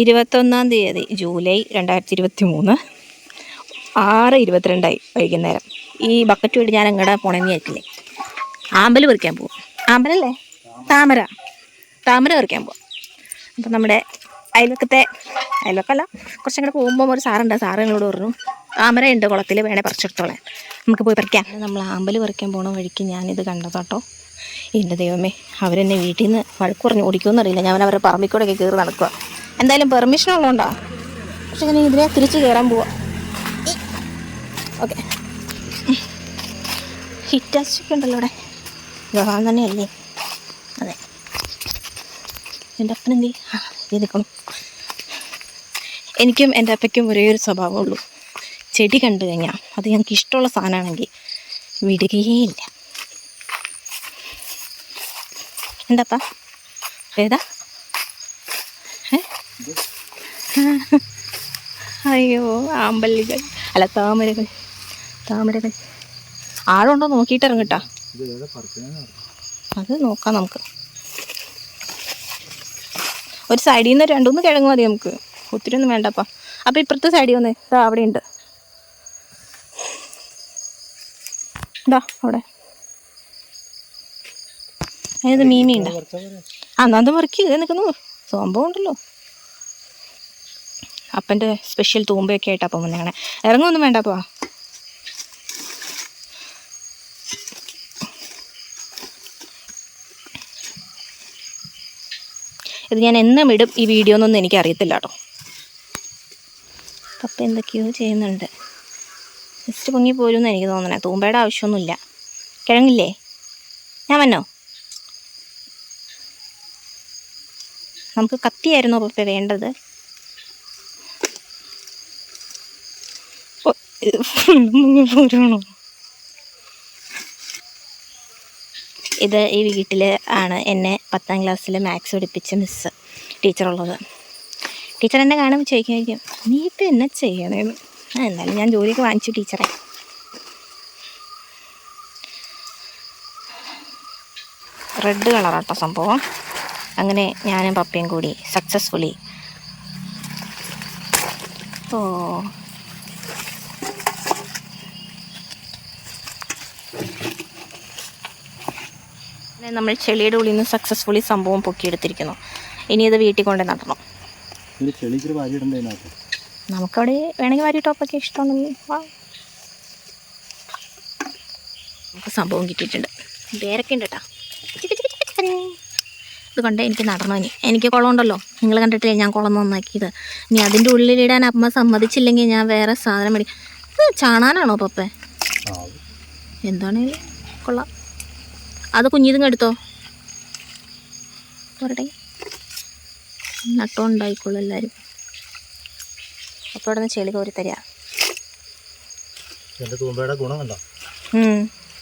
ഇരുപത്തൊന്നാം തീയതി ജൂലൈ രണ്ടായിരത്തി ഇരുപത്തി മൂന്ന് ആറ് ഇരുപത്തിരണ്ടായി വൈകുന്നേരം. ഈ ബക്കറ്റ് വീട് ഞാൻ അങ്ങടെ പോണെന്ന് വിചാരിക്കില്ലേ? ആമ്പൽ പറിക്കാൻ പോകും ആമ്പലല്ലേ? താമര. താമര പറിക്കാൻ പോകും അപ്പം നമ്മുടെ അയൽവക്കത്തെ അയൽവക്കല്ല കുറച്ചങ്ങോട്ട് പോകുമ്പോൾ ഒരു സാറുണ്ട്. സാറ് എന്നോട് പറഞ്ഞു താമര ഉണ്ട് കുളത്തിൽ വേണേ പറിച്ചെടുത്തോളാം നമുക്ക് പോയി പറിക്കാം. നമ്മൾ ആമ്പൽ പറിക്കാൻ പോണ വഴിക്ക് ഞാനിത് കണ്ടതാട്ടോ. എന്റെ ദൈവമേ അവരെന്നെ വീട്ടിൽ നിന്ന് വഴക്കുറഞ്ഞ് ഓടിക്കുമെന്നറിയില്ല ഞാൻ അവരെ പറമ്പിക്കൂടെയൊക്കെ കയറി നടക്കുക എന്തായാലും പെർമിഷൻ ഉള്ളതുകൊണ്ടാ. പക്ഷെ ഞാൻ ഇതിനെ തിരിച്ച് കയറാൻ പോവാ. ഓക്കെ ഹിറ്റാച്ചൊക്കെ ഉണ്ടല്ലോ ഇവിടെ. ഗഹാൻ തന്നെയല്ലേ? അതെ. എന്റെ ഇത് നിൽക്കണം എനിക്കും എന്റെ അപ്പയ്ക്കും ഒരേ ഒരു സ്വഭാവമുള്ളൂ ചെടി കണ്ടു കഴിഞ്ഞാൽ അത് ഞങ്ങൾക്ക് ഇഷ്ടമുള്ള സാധനമാണെങ്കിൽ വിടുകയേയില്ല എന്താപ്പാ? ഏതാ? അയ്യോ ആമ്പല്ലികൾ. അല്ല താമരകൾ. താമരകൾ. ആഴുണ്ടോ നോക്കിയിട്ട് അത് നോക്കാം നമുക്ക്. ഒരു സൈഡിൽ നിന്ന് രണ്ടുമൂന്ന് കിഴങ്ങ് മതി നമുക്ക്. ഒത്തിരി ഒന്നും വേണ്ടപ്പാ. അപ്പം ഇപ്പുറത്തെ സൈഡിൽ വന്നേ. ഇതാ അവിടെ ഉണ്ട് ഇതാ അവിടെ അതായത് മീമി ഉണ്ടോ ആ എന്നാ അത് മറിക്ക്. ഇത് നിൽക്കുന്നു സംഭവം ഉണ്ടല്ലോ. അപ്പന്റെ സ്പെഷ്യൽ തൂമ്പയൊക്കെ ആയിട്ട് അപ്പം വന്നേക്കണേ. ഇറങ്ങുമൊന്നും പോവാ. ഇത് ഞാൻ എന്നും ഇടും. ഈ വീഡിയോ എന്നൊന്നും എനിക്ക് അറിയത്തില്ല കേട്ടോ. പപ്പ എന്തൊക്കെയോ ചെയ്യുന്നുണ്ട്. ജസ്റ്റ് പൊങ്ങി പോരുമെന്ന് എനിക്ക് തോന്നണേ. തൂമ്പയുടെ ആവശ്യമൊന്നുമില്ല. കിഴങ്ങില്ലേ? ഞാൻ വന്നോ? നമുക്ക് കത്തിയായിരുന്നോ പപ്പ വേണ്ടത് ഓ, ഇത് മുങ്ങി പോരണോ ഇത് ഈ വീട്ടിൽ ആണ് എന്നെ പത്താം ക്ലാസ്സിൽ മാത്സ് പഠിപ്പിച്ച മിസ്സ് ടീച്ചറുള്ളത് ടീച്ചർ എന്നെ കാണുമ്പോൾ ചോദിക്കും നീ ഇപ്പം എന്നെ ചെയ്യണേന്ന്? എന്നാലും ഞാൻ ജോലിയൊക്കെ വാങ്ങിച്ചു ടീച്ചറെ റെഡ് കളറാട്ടോ സംഭവം. അങ്ങനെ ഞാനും പപ്പയും കൂടി സക്സസ്ഫുള്ളി ഓ. നമ്മൾ ചെളിയുടെ ഉള്ളിൽ നിന്ന് സക്സസ്ഫുള്ളി സംഭവം പൊക്കിയെടുത്തിരിക്കുന്നു. ഇനി ഇത് വീട്ടിൽ കൊണ്ട് നടണം. നമുക്കവിടെ വേണമെങ്കിൽ വാരി ടോപ്പൊക്കെ ഇഷ്ടമാണെങ്കിൽ നമുക്ക് സംഭവം കിട്ടിയിട്ടുണ്ട്. വേറൊക്കെ ഉണ്ട് കേട്ടോ ഇത് കൊണ്ട്? എനിക്ക് നടണം ഇനി. എനിക്ക് കുളമുണ്ടല്ലോ നിങ്ങൾ കണ്ടിട്ടില്ലേ? ഞാൻ കുളം നന്നാക്കിയത്. ഇനി അതിന്റെ ഉള്ളിലിടാൻ അമ്മ സമ്മതിച്ചില്ലെങ്കിൽ ഞാൻ വേറെ സാധനം മേടിക്കും ഇത് ചാണാനാണോ പപ്പേ? എന്താണെങ്കിലും കൊള്ളാം. അത് കുഞ്ഞിതും എടുത്തോ. പോരട്ടെ. നട്ടോ ഉണ്ടായിക്കോളൂ എല്ലാവരും അപ്പോൾ ഇവിടെ നിന്ന് ചെളി കോരി തരിക അപ്പോഴെ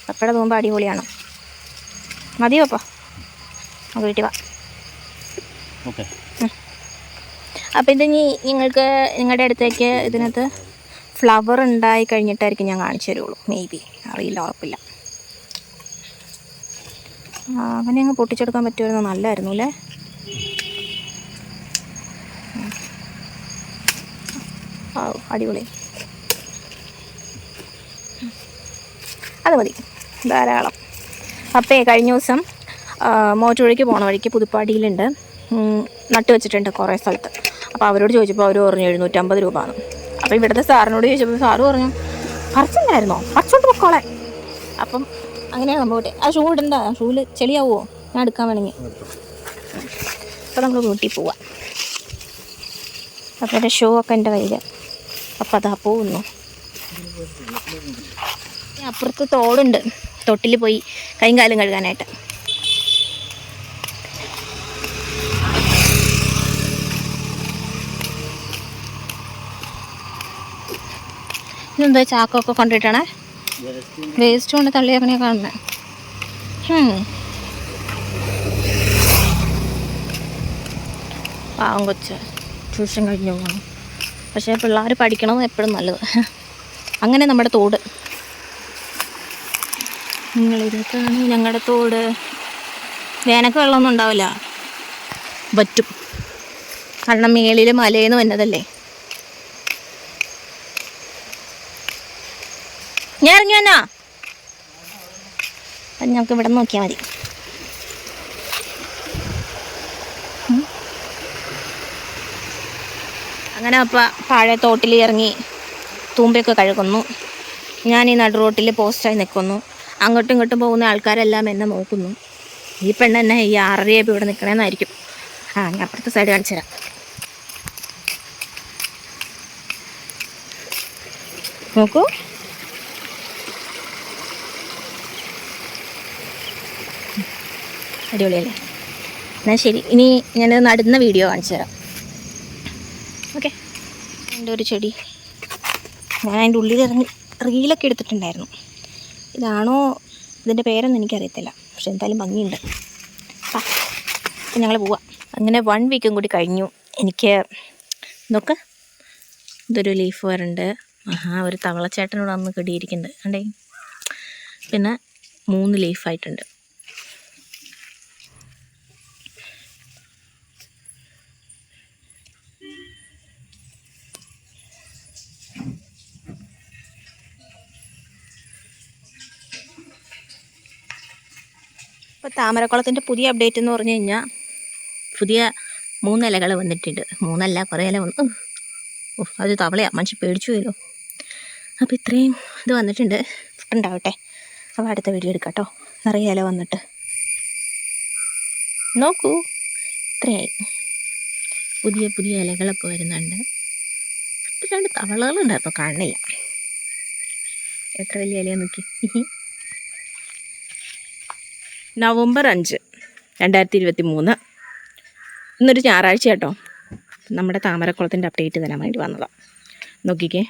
പപ്പയുടെ തൂമ്പ അടിപൊളിയാണ്. മതിയോ അപ്പോൾ നമുക്ക് വീട്ടിൽ വാ. ഓക്കെ. അപ്പോൾ ഇത് ഇനി നിങ്ങൾക്ക് നിങ്ങളുടെ അടുത്തേക്ക് ഇതിനകത്ത് ഫ്ലവർ ഉണ്ടായി കഴിഞ്ഞിട്ടായിരിക്കും ഞാൻ കാണിച്ചു തരുള്ളൂ. മേ ബി അറിയില്ല ഉറപ്പില്ല. അവനെ അങ്ങ് പൊട്ടിച്ചെടുക്കാൻ പറ്റുമായിരുന്നു? നല്ലായിരുന്നു അല്ലേ? അടിപൊളി. അത് മതി. ധാരാളം. അപ്പേ കഴിഞ്ഞ ദിവസം മോറ്റുവഴിക്ക് പോണ വഴിക്ക് പുതുപ്പാടിയിലുണ്ട്. നട്ടു വെച്ചിട്ടുണ്ട് കുറേ സ്ഥലത്ത്. അപ്പോൾ അവരോട് ചോദിച്ചപ്പോൾ അവർ പറഞ്ഞു എഴുന്നൂറ്റമ്പത് രൂപ ആണ് അപ്പോൾ ഇവിടുത്തെ സാറിനോട് ചോദിച്ചപ്പോൾ സാറ് പറഞ്ഞു പറിച്ചില്ലായിരുന്നോ പറിച്ചോണ്ട് പൊക്കോളെ. അപ്പം അങ്ങനെയാണ് പോട്ടെ ആ ഷൂ ഇടണ്ടാ? ഷൂവിൽ ചെളിയാവുമോ ഞാൻ എടുക്കാൻ വേണമെങ്കിൽ അപ്പോൾ നമ്മൾ വീട്ടിൽ പോവാം. അപ്പോൾ എന്റെ ഷൂ ഒക്കെ എന്റെ കയ്യിൽ അപ്പോൾ അതാ പോകുന്നു. അപ്പുറത്ത് തോടുണ്ട്. തൊട്ടിൽ പോയി കൈയും കാലും കഴുകാനായിട്ട്. ഇതെന്താ ചാക്കൊക്കെ കൊണ്ടിട്ടാണേ? വേസ്റ്റ് കൊണ്ട് തള്ളിയേക്കണേ കാണുന്നത് പാവം കൊച്ച്. ട്യൂഷൻ കഴിഞ്ഞു പോകണം പക്ഷേ പിള്ളേർ പഠിക്കണത് എപ്പോഴും നല്ലത്. അങ്ങനെ നമ്മുടെ തോട്. നിങ്ങളിതൊക്കെയാണ് ഞങ്ങളുടെ തോട്. വേനൽക്ക് വെള്ളമൊന്നും ഉണ്ടാവില്ല. പറ്റും കാരണം മേളിൽ മലയെന്ന് വന്നതല്ലേ? ഞാൻ ഇറങ്ങി വന്നാ? അത് ഞങ്ങൾക്ക് ഇവിടെ നോക്കിയാൽ മതി. അങ്ങനെ അപ്പം താഴെ തോട്ടിൽ ഇറങ്ങി തൂമ്പയൊക്കെ കഴുകുന്നു. ഞാൻ ഈ നടു റോട്ടിൽ പോസ്റ്റായി നിൽക്കുന്നു അങ്ങോട്ടും ഇങ്ങോട്ടും പോകുന്ന ആൾക്കാരെല്ലാം എന്നെ നോക്കുന്നു. ഈ പെണ്ണ് എന്നെ ഈ ആറരയപ്പം ഇവിടെ നിൽക്കണമെന്നായിരിക്കും ആ ഞാൻ അപ്പുറത്തെ സൈഡ് കാണിച്ചു തരാം. നോക്കൂ. അടിപൊളിയല്ലേ? എന്നാൽ ശരി ഇനി ഞാൻ നടുന്ന വീഡിയോ കാണിച്ചു തരാം. ഓക്കെ എന്റെ ഒരു ചെടി. ഞാൻ അതിന്റെ ഉള്ളിൽ ഇറങ്ങി റീലൊക്കെ എടുത്തിട്ടുണ്ടായിരുന്നു. ഇതാണോ ഇതിന്റെ പേരൊന്നും എനിക്കറിയത്തില്ല. പക്ഷെ എന്തായാലും ഭംഗിയുണ്ട്. അപ്പം ഞങ്ങൾ പോവാം. അങ്ങനെ വൺ വീക്കും കൂടി കഴിഞ്ഞു. എനിക്ക് നോക്ക്. ഇതൊരു ലീഫ് വരുന്നുണ്ട് ആഹാ ഒരു തവളച്ചേട്ടനോട് അന്ന് കിടിയിരിക്കുന്നുണ്ട് കണ്ടേ? പിന്നെ മൂന്ന് ലീഫായിട്ടുണ്ട് ഇപ്പോൾ താമരക്കുളത്തിന്റെ പുതിയ അപ്ഡേറ്റ് എന്ന് പറഞ്ഞു കഴിഞ്ഞാൽ പുതിയ മൂന്നിലകൾ വന്നിട്ടുണ്ട്. മൂന്നല്ല കുറേ ഇല വന്നു. ഓ അത് തവളയാണ് മനുഷ്യ പേടിച്ചു പോയല്ലോ അപ്പോൾ ഇത്രയും ഇത് വന്നിട്ടുണ്ട്. ഉണ്ടാവട്ടെ. അപ്പോൾ അടുത്ത വീഡിയോ എടുക്കാം കേട്ടോ നിറയെ ഇല വന്നിട്ട്. നോക്കൂ. ഇത്രയായി. പുതിയ പുതിയ ഇലകളൊക്കെ വരുന്നുണ്ട്. രണ്ട് തവളകളുണ്ടായിരുന്നു. കാണുന്നില്ല. എത്ര വലിയ ഇലയാ നോക്കി. നവംബർ അഞ്ച് രണ്ടായിരത്തി ഇരുപത്തി മൂന്ന് ഇന്നൊരു ഞായറാഴ്ച കേട്ടോ. നമ്മുടെ താമരക്കുളത്തിന്റെ അപ്ഡേറ്റ് തരാൻ വേണ്ടി വന്നതാണ് നോക്കിക്കേ.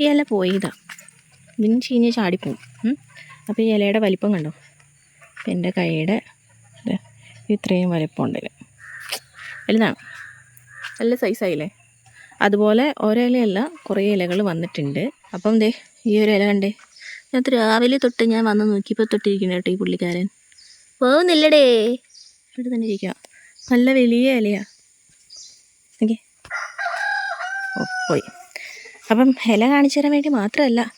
ഈ ഇല പോയതാ. ഇതിന് ചീഞ്ഞ് ചാടിപ്പോവും. അപ്പോൾ ഈ ഇലയുടെ വലിപ്പം കണ്ടോ? അപ്പം എന്റെ കൈയുടെ ഇത്രയും വലിപ്പമുണ്ട് ഇതിന് വലുതാണ്. നല്ല സൈസായില്ലേ അതുപോലെ ഓരോ ഇലയല്ല കുറേ ഇലകൾ വന്നിട്ടുണ്ട്. അപ്പം ദേ ഈ ഒരു ഇല കണ്ടേ. ഞാൻ രാവിലെ തൊട്ട് ഞാൻ വന്ന് നോക്കിയപ്പോൾ തൊട്ടിരിക്കുന്നു കേട്ടോ ഈ പുള്ളിക്കാരൻ. പോകുന്നില്ലടേ ഇവിടെ തന്നെ ഇരിക്കാം. നല്ല വലിയ ഇലയാ. ഓക്കെ. പോയി. അപ്പം ഇല കാണിച്ചു തരാൻ വേണ്ടി മാത്രമല്ല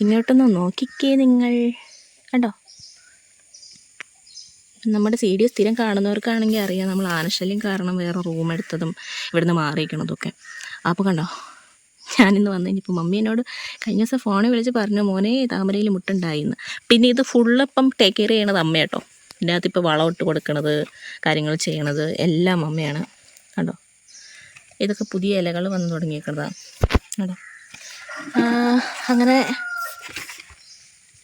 ഇങ്ങോട്ടൊന്ന് നോക്കിക്കേ നിങ്ങൾ. കണ്ടോ? നമ്മുടെ സി ഡി സ്ഥിരം കാണുന്നവർക്കാണെങ്കിൽ അറിയാം നമ്മൾ ആനശല്യം കാരണം വേറെ റൂം എടുത്തതും ഇവിടുന്ന് മാറിയിരിക്കണതൊക്കെ അപ്പോൾ കണ്ടോ? ഞാനിന്ന് വന്നു കഴിഞ്ഞപ്പോൾ മമ്മി എന്നോട് കഴിഞ്ഞ ദിവസം ഫോണിൽ വിളിച്ച് പറഞ്ഞു മോനെ താമരയിൽ മുട്ടുണ്ടായിന്ന്. പിന്നെ ഇത് ഫുള്ള് ഇപ്പം ടേക്ക് കെയർ ചെയ്യണത് അമ്മയാട്ടോ. ഇതിന്റെ അകത്ത് ഇപ്പോൾ വളമിട്ട് കൊടുക്കണത് കാര്യങ്ങൾ ചെയ്യണത് എല്ലാം അമ്മയാണ്. കണ്ടോ? ഇതൊക്കെ പുതിയ ഇലകൾ വന്ന് തുടങ്ങിയേക്കുന്നതാണ് കണ്ടോ? അങ്ങനെ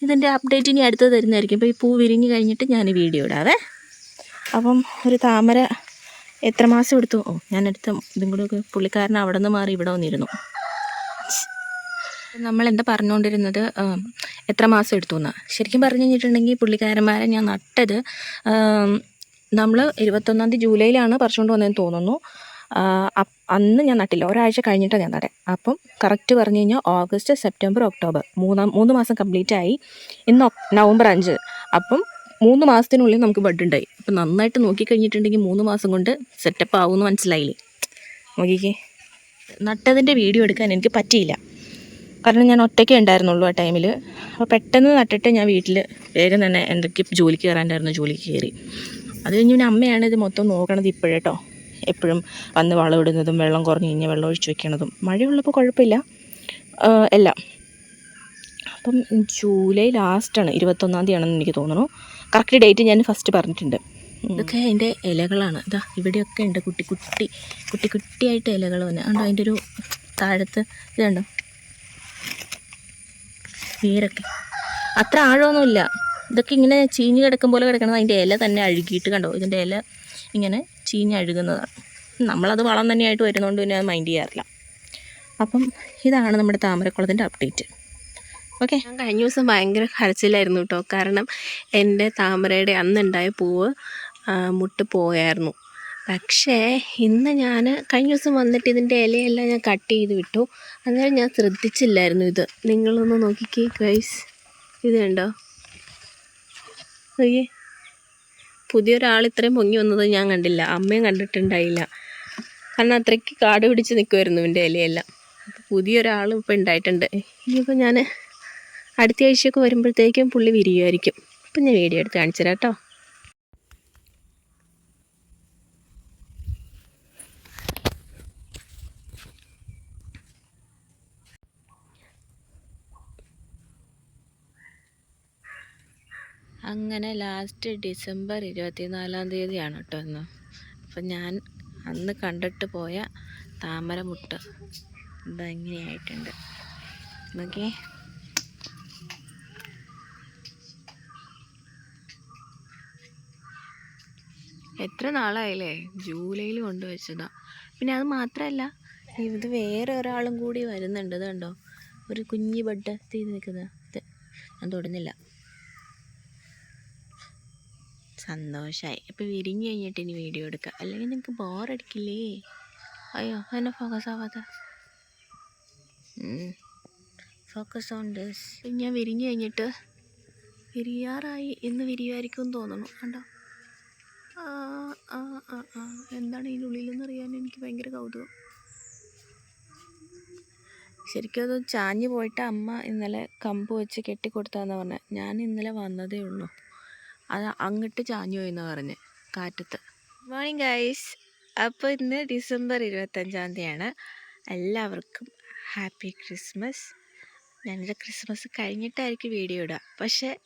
ഇതിന്റെ അപ്ഡേറ്റ് ഇനി അടുത്ത് തരുന്നതായിരിക്കും. ഇപ്പോൾ ഈ പൂ വിരിഞ്ഞ് കഴിഞ്ഞിട്ട് ഞാൻ വീഡിയോ ഇടാവേ. അപ്പം ഒരു താമര എത്ര മാസം എടുത്തു? ഓ ഞാനെടുത്ത ഇതും കൂടെ പുള്ളിക്കാരൻ അവിടെ നിന്ന് മാറി ഇവിടെ വന്നിരുന്നു. നമ്മൾ എന്താ പറഞ്ഞുകൊണ്ടിരുന്നത് എത്ര മാസം എടുത്തു എന്ന് ശരിക്കും പറഞ്ഞു കഴിഞ്ഞിട്ടുണ്ടെങ്കിൽ പുള്ളിക്കാരന്മാരെ ഞാൻ നട്ടത് നമ്മൾ ഇരുപത്തൊന്നാം തീയതി ജൂലൈയിലാണ് പറിച്ചുകൊണ്ട് വന്നതെന്ന് തോന്നുന്നു. അന്ന് ഞാൻ നട്ടില്ല. ഒരാഴ്ച കഴിഞ്ഞിട്ടാണ് ഞാൻ നടേ അപ്പം കറക്റ്റ് പറഞ്ഞു കഴിഞ്ഞാൽ ഓഗസ്റ്റ് സെപ്റ്റംബർ ഒക്ടോബർ മൂന്നാം മൂന്ന് മാസം കംപ്ലീറ്റ് ആയി. ഇന്ന് നവംബർ അഞ്ച്. അപ്പം മൂന്ന് മാസത്തിനുള്ളിൽ നമുക്ക് ബഡ് ഉണ്ടായി. അപ്പം നന്നായിട്ട് നോക്കിക്കഴിഞ്ഞിട്ടുണ്ടെങ്കിൽ മൂന്ന് മാസം കൊണ്ട് സെറ്റപ്പ് ആവുമെന്ന് മനസ്സിലായില്ലേ? നോക്കിക്കേ. നട്ടതിന്റെ വീഡിയോ എടുക്കാൻ എനിക്ക് പറ്റിയില്ല. കാരണം ഞാൻ ഒറ്റയ്ക്കേ ഉണ്ടായിരുന്നുള്ളൂ ആ ടൈമിൽ അപ്പോൾ പെട്ടെന്ന് നട്ടിട്ട് ഞാൻ വീട്ടിൽ വേഗം തന്നെ എന്തൊക്കെ ജോലിക്ക് കയറാണ്ടായിരുന്നു ജോലിക്ക് കയറി. അത് കഴിഞ്ഞ് പിന്നെ അമ്മയാണ് ഇത് മൊത്തം നോക്കണത് ഇപ്പോഴേട്ടോ. എപ്പോഴും വന്ന് വളമിടുന്നതും വെള്ളം കുറഞ്ഞ് കഴിഞ്ഞാൽ വെള്ളം ഒഴിച്ച് വെക്കണതും. മഴയുള്ളപ്പോൾ കുഴപ്പമില്ല. എല്ലാം. അപ്പം ജൂലൈ ലാസ്റ്റാണ് ഇരുപത്തൊന്നാം തീയതി ആണെന്ന് എനിക്ക് തോന്നുന്നു. കറക്റ്റ് ഡേറ്റ് ഞാൻ ഫസ്റ്റ് പറഞ്ഞിട്ടുണ്ട്. ഇതൊക്കെ അതിന്റെ ഇലകളാണ്. ഇതാ ഇവിടെയൊക്കെ ഉണ്ട് കുട്ടി കുട്ടി കുട്ടി കുട്ടിയായിട്ട് ഇലകൾ വന്നെ. കണ്ടോ അതിന്റെ ഒരു താഴത്ത് ഇതുണ്ടോ വേരൊക്കെ അത്ര ആഴമൊന്നുമില്ല. ഇതൊക്കെ ഇങ്ങനെ ചീഞ്ഞ് കിടക്കും പോലെ കിടക്കണത് അതിന്റെ ഇല തന്നെ അഴുകിയിട്ട് കണ്ടോ? ഇതിന്റെ ഇല ഇങ്ങനെ ചീഞ്ഞ് അഴുകുന്നതാണ്. നമ്മളത് വളം തന്നെയായിട്ട് വരുന്നതുകൊണ്ട് പിന്നെ അത് മൈൻഡ് ചെയ്യാറില്ല. അപ്പം ഇതാണ് നമ്മുടെ താമരക്കുളത്തിന്റെ അപ്ഡേറ്റ് ഓക്കെ ഞാൻ കഴിഞ്ഞ ദിവസം ഭയങ്കര കരച്ചിലായിരുന്നു കേട്ടോ. കാരണം എന്റെ താമരയുടെ അന്നുണ്ടായ പൂവ് മുട്ട് പോയായിരുന്നു. പക്ഷേ ഇന്ന് ഞാൻ കഴിഞ്ഞ ദിവസം വന്നിട്ട് ഇതിന്റെ ഇലയെല്ലാം ഞാൻ കട്ട് ചെയ്ത് വിട്ടു. അന്നേരം ഞാൻ ശ്രദ്ധിച്ചില്ലായിരുന്നു ഇത്. നിങ്ങളൊന്ന് നോക്കിക്കേ ഗൈസ് ഇത് കണ്ടോ? നോക്കിയേ. പുതിയൊരാൾ ഇത്രയും പൊങ്ങി വന്നത് ഞാൻ കണ്ടില്ല. അമ്മയും കണ്ടിട്ടുണ്ടായില്ല. കാരണം അത്രയ്ക്ക് കാട് പിടിച്ച് നിൽക്കുമായിരുന്നു ഇതിന്റെ ഇലയെല്ലാം. അപ്പോൾ പുതിയൊരാൾ ഇപ്പോൾ ഉണ്ടായിട്ടുണ്ട്. ഇനിയിപ്പോൾ ഞാൻ അടുത്ത ആഴ്ചയൊക്കെ വരുമ്പോഴത്തേക്കും പുള്ളി വിരിയുമായിരിക്കും. അപ്പം ഞാൻ വീഡിയോ എടുത്ത് കാണിച്ചു തരാം കേട്ടോ. അങ്ങനെ ലാസ്റ്റ് ഡിസംബർ ഇരുപത്തിനാലാം തീയതിയാണ് കേട്ടോ ഇന്ന്. അപ്പം ഞാൻ അന്ന് കണ്ടിട്ട് പോയ താമരമുട്ട്. ഭംഗിയായിട്ടുണ്ട് നോക്കി എത്ര നാളായില്ലേ? ജൂലൈയിൽ കൊണ്ടുവച്ചതാ. പിന്നെ അത് മാത്രമല്ല ഇത് വേറെ ഒരാളും കൂടി വരുന്നുണ്ട്. കണ്ടോ? ഒരു കുഞ്ഞി ബഡ് ചെയ്ത് നിൽക്കുന്നത്. ഞാൻ തൊടുന്നില്ല. സന്തോഷമായി ഇപ്പം വിരിഞ്ഞ് കഴിഞ്ഞിട്ട് ഇനി വീഡിയോ എടുക്കാം. അല്ലെങ്കിൽ നിങ്ങൾക്ക് ബോറടിക്കില്ലേ? അയ്യോ എന്നെ ഫോക്കസ് ആവാത്ത ഫോക്കസ് ഓൺ ഡേസ് ഞാൻ വിരിഞ്ഞ് കഴിഞ്ഞിട്ട് വിരിയാറായി എന്ന് വിരിയായിരിക്കും എന്ന് തോന്നുന്നു. കണ്ടോ? എന്താണ് ഇതിന്റെ ഉള്ളിലെന്ന് അറിയാൻ എനിക്ക് ഭയങ്കര കൗതുകം. ശരിക്കും അത് ചാഞ്ഞ് പോയിട്ട് അമ്മ ഇന്നലെ കമ്പ് വെച്ച് കെട്ടിക്കൊടുത്താന്ന് പറഞ്ഞത് ഞാൻ ഇന്നലെ വന്നതേ ഉള്ളൂ. അത് അങ്ങോട്ട് ചാഞ്ഞു എന്ന് പറഞ്ഞ് കാറ്റത്ത്. മോർണിംഗ് ഗൈസ് അപ്പോൾ ഇന്ന് ഡിസംബർ ഇരുപത്തഞ്ചാം തീയതിയാണ്. എല്ലാവർക്കും ഹാപ്പി ക്രിസ്മസ്. ഞാനിത് ക്രിസ്മസ് കഴിഞ്ഞിട്ടായിരിക്കും വീഡിയോ ഇടുക പക്ഷേ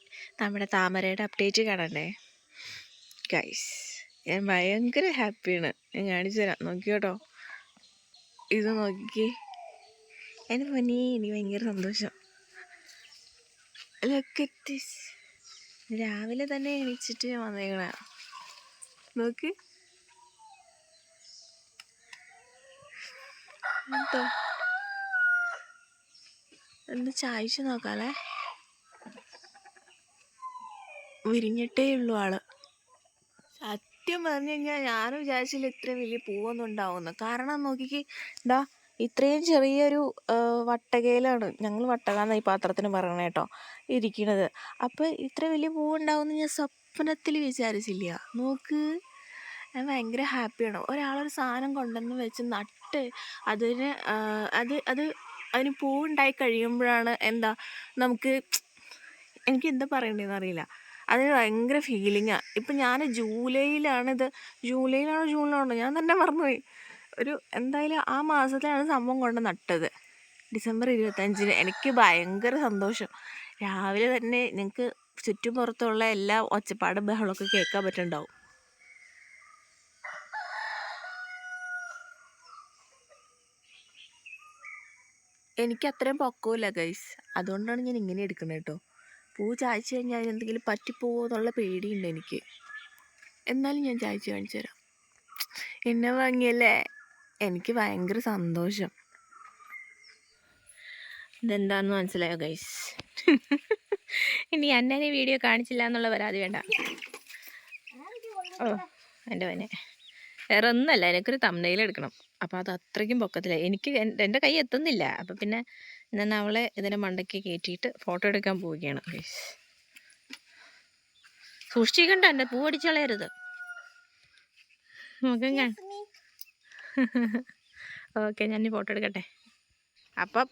നമ്മുടെ താമരയുടെ അപ്ഡേറ്റ് കാണണ്ടേ? ഗൈസ് ഞാൻ ഭയങ്കര ഹാപ്പിയാണ്. ഞാൻ കാണിച്ചു തരാം. നോക്കിയോട്ടോ. ഇത് നോക്കി. എന്റെ പൊന്നേ എനിക്ക് ഭയങ്കര സന്തോഷം. Look. രാവിലെ തന്നെ എണീച്ചിട്ട് വന്നേക്കണ. നോക്ക്. എന്തോ ഒന്ന് ചായച്ചു നോക്കാലേ വിരിഞ്ഞിട്ടേ ഉള്ളൂ ആൾ. സത്യം പറഞ്ഞു കഴിഞ്ഞാൽ ഞാനും വിചാരിച്ചില്ല ഇത്രയും വലിയ പൂവൊന്നും ഉണ്ടാവുമെന്ന്. കാരണം നോക്കിക്ക് ഇതാ ഇത്രയും ചെറിയൊരു വട്ടകയിലാണ് ഞങ്ങൾ വട്ടക എന്നാ ഈ പാത്രത്തിന് പറയണേ കേട്ടോ ഇരിക്കണത്. അപ്പോൾ ഇത്ര വലിയ പൂവുണ്ടാവുമെന്ന് ഞാൻ സ്വപ്നത്തിൽ വിചാരിച്ചില്ല. നോക്ക് ഞാൻ ഭയങ്കര ഹാപ്പിയാണ്. ഒരാളൊരു സാധനം കൊണ്ടുവന്ന് വെച്ച് നട്ട് അതിന് അത് അത് അതിന് പൂവുണ്ടായി കഴിയുമ്പോഴാണ് എന്താ നമുക്ക് എനിക്ക് എന്താ പറയണ്ടതെന്ന് അറിയില്ല. അതിന് ഭയങ്കര ഫീലിങ്ങാണ് ഇപ്പം ഞാൻ ജൂലൈയിലാണിത് ജൂലൈയിലാണോ ജൂണിലാണോ? ഞാൻ തന്നെ മറന്നുപോയി. ഒരു എന്തായാലും ആ മാസത്തിലാണ് സംഭവം കൊണ്ട് നട്ടത്. ഡിസംബർ ഇരുപത്തഞ്ചിന്. എനിക്ക് ഭയങ്കര സന്തോഷം. രാവിലെ തന്നെ നിങ്ങൾക്ക് ചുറ്റും പുറത്തുള്ള എല്ലാ ഒച്ചപ്പാട് ബഹളമൊക്കെ കേൾക്കാൻ പറ്റുന്നുണ്ടാവും. എനിക്ക് അത്രയും പൊക്കമില്ല ഗൈസ് അതുകൊണ്ടാണ് ഞാൻ ഇങ്ങനെ എടുക്കുന്നത് കേട്ടോ. പൂ ചായച്ചു കഴിഞ്ഞാൽ അതിനെന്തെങ്കിലും പറ്റിപ്പോവോ എന്നുള്ള പേടിയുണ്ട് എനിക്ക്. എന്നാലും ഞാൻ ചായച്ചു കാണിച്ചു തരാം എന്നെ വാങ്ങിയല്ലേ? എനിക്ക് ഭയങ്കര സന്തോഷം. ഇതെന്താന്ന് മനസ്സിലായോ ഗൈസ് ഇനി എന്നെ വീഡിയോ കാണിച്ചില്ല എന്നുള്ള പരാതി വേണ്ട. ഓ എന്റെ പനെ വേറെ ഒന്നുമല്ല എനിക്കൊരു തമ്മനയിൽ എടുക്കണം. അപ്പോൾ അത് അത്രയ്ക്കും പൊക്കത്തില്ല എനിക്ക് എന്റെ കൈ എത്തുന്നില്ല. അപ്പം പിന്നെ ഞാൻ അവളെ ഇതിന്റെ മണ്ടയ്ക്ക് കയറ്റിയിട്ട് ഫോട്ടോ എടുക്കാൻ പോവുകയാണ് ഗൈസ് സൂക്ഷിക്കണ്ട എന്റെ പൂ അടിച്ച് കളയരുത് മുഖം കാ ഓക്കെ ഞാൻ ഫോട്ടോ എടുക്കട്ടെ. അപ്പം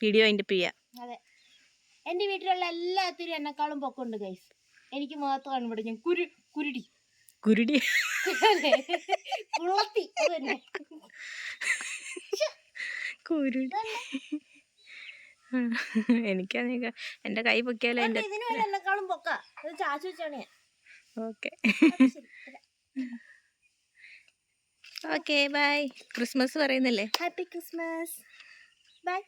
വീഡിയോ അതിന്റെ ചെയ്യാം. അതെ. എന്റെ വീട്ടിലുള്ള എല്ലാത്തിനും എന്നെക്കാളും പൊക്കമുണ്ട് ഗൈസ് എനിക്ക് മാത്രമാണ് ഇവിടെ ഞാൻ കുരു കുരുടി. കുരുടി. കുളത്തി കുരുടി. എനിക്കാണെങ്കിൽ എന്റെ കൈ പൊക്കിയാലോ എന്റെ ഇതിനും എന്നെക്കാളും പൊക്ക. ചാച്ചു വെച്ചാണ് ഞാൻ. ഓക്കെ. ഓക്കെ ബൈ ക്രിസ്മസ് പറയുന്നില്ലേ? Happy Christmas bye